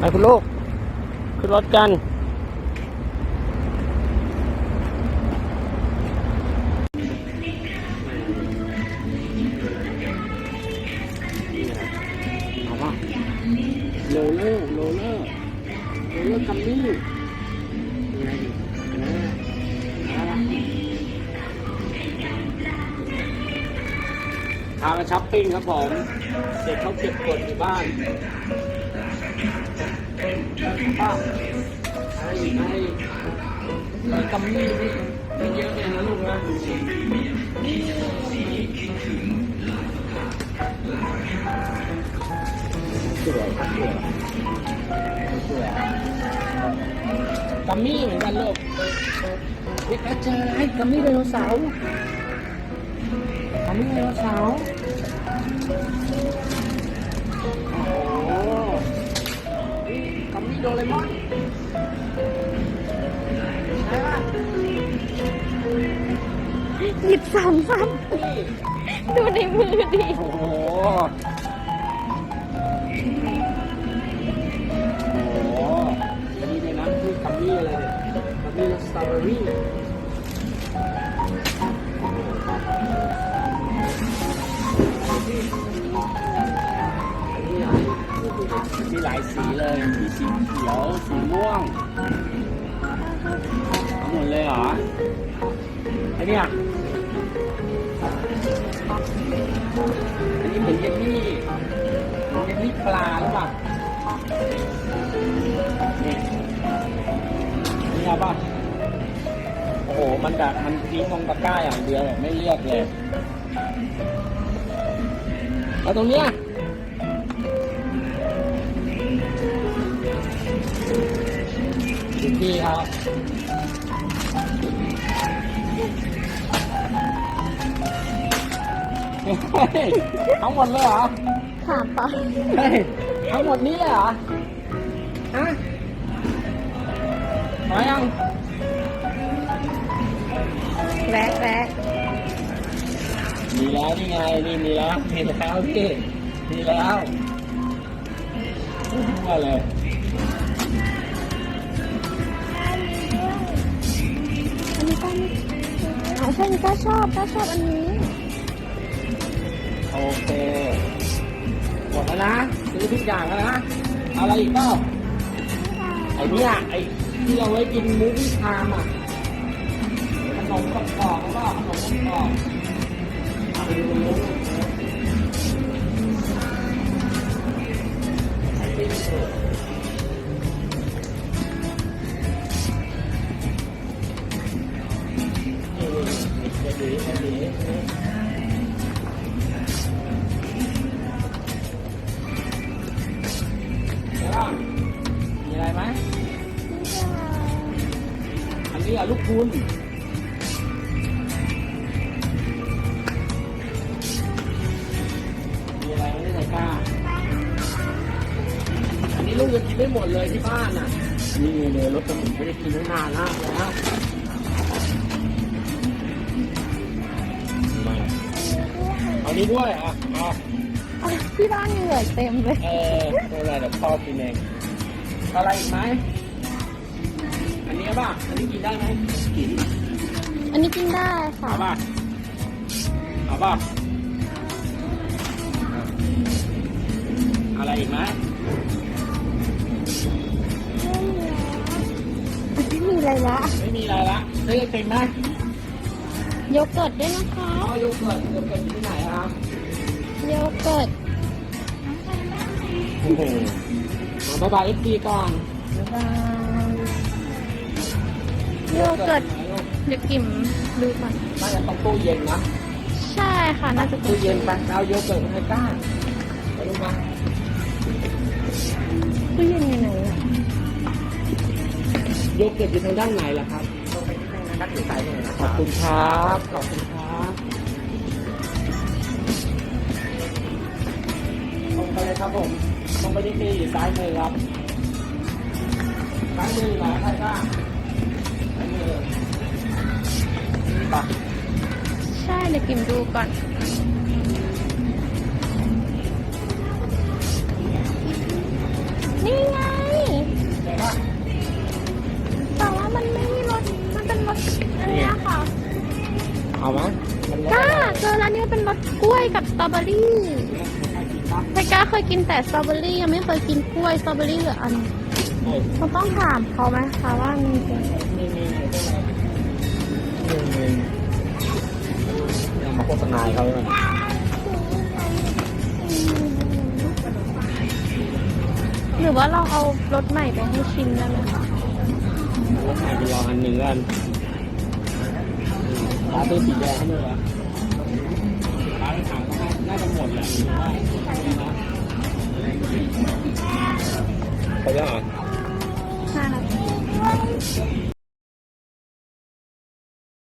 ไปคุณลูก ขึ้นรถกันอาป่ะโรลเลอร์โรลเลอร์โรลเลอร์คัมมี่ยังไงเออเอาละพามาช้อปปิ้งครับผม เด็กเขาเก็บกดอยู่บ้าน ป้าอะไรอีกไหมมีกัมมี่นี่ไม่เยอะเลยนะลูกนะดูสิสวยครับสวยสวยกัมมี่เหมือนกันลูกเด็กอาจารย์ให้กัมมี่ไดโนเสาร์กัมมี่ไดโนเสาร์ โดเรมอนใช่ป่ะหยิบสองซ้นี่ำดูในมือดิ โอ้โหโอ้โหนี่ในนั้นคือกัมมี่อะไรเนี่ยกัมมี่รสสตรอเบอรี่ มีหลายสีเลย มีสีเขียว สีม่วงเอาหมดเลยเหรอไอเนี่ยอันนี้เหมือนเยลลี่เหมือนเยลลี่ปลาหรือเปล่านี่นี่เอาป่ะโอ้โห มันแบบมันทิ้งลงตะกร้าอย่างเดียวแบบไม่เลือกเลยแล้วตรงเนี้ย ดูพี่เขาเฮ้ยทั้งหมดเลยเหรอถามปะเฮ้ยทั้งหมดนี้เลยเหรอฮะมายังแวะแวะมีแล้วนี่ไงนี่มีแล้วมีแล้วพี่มีแล้วทั่วเลย ช่นี่ก็ชอบก็ชอบอันนี้ โอเค หมดแล้วนะ ซื้อทุกอย่างแล้วนะ อะไรอีกเปล่าไอ้เนี่ยไอ้ที่เราไว้กินมูฟี่ไทม์อะขนมกรอบๆก็ขนมกรอบๆเอาไปดูตรงนู้น นี่นี่นี่นี่นี่แล้วมีอะไรไหมอันนี้อะลูกคุณมีอะไรไม่ได้ใส่กล้า อันนี้ลูกยังกินไม่หมดเลยที่บ้านอะ นี่เลยรถกระหมุนไม่ได้กินตั้งนานมากแล้วมา อานี้ด้วยอะเอาอะที่บ้านเหงื่อเต็มเลย เออไม่เป็นไรเดี๋ยวพ่อกินเองเอาอะไรอีกไหมอันนี้ป่ะอันนี้กินได้ไหมกินอันนี้กินได้ค่ะเอาป่ะเอาป่ะอะไรอีกไหมไม่มีอะไรละไม่มีอะไรละซื้อไอติมไหม โยเกิร์ตด้วยนะคะอ๋อโยเกิร์ตโยเกิร์ตอยู่ที่ไหนครับโยเกิร์ตโอ้โหบ๊ายบายเอฟซีก่อนบ๊ายบายโยเกิร์ตเดี๋ยวกิมดูก่อนน่าจะต้องตู้เย็นนะ ใช่ค่ะ น่าจะตู้เย็นไปเอาโยเกิร์ตมาให้ก้าไปลูกมาตู้เย็นอยู่ไหนอะโยเกิร์ตอยู่ทางด้านไหนล่ะครับ ต้องไปที่ทางด้านซ้ายเลยนะขอบคุณครับ ขอบคุณครับลงไปเลยครับผมลงไปที่ที่ซ้ายมือครับซ้ายมือเหรอใครก้าซ้ายมือไปใช่เดี๋ยวกิมดูก่อน ล้วยกับสตรอเบอรี่ใครกินปะไทก้าเคยกินแต่สตรอเบอรี่ยังไม่เคยกินกล้วยสตรอเบอรี่เหลืออันโอ้ยเราต้องถามเขาไหมคะว่ามีจริงนี่นี่นี่นี่นี่เรามาโฆษณาให้เขาเลยหรือว่าเราเอารสใหม่ไปให้ชิมได้ไหมคะแล้วใครไปลองอันหนึ่งกัน ร้านตัวสีแดงให้ด้วยวะร้านถามเขาน่าจะหมดแหละหรือว่าเขาจะอ่านห้านาที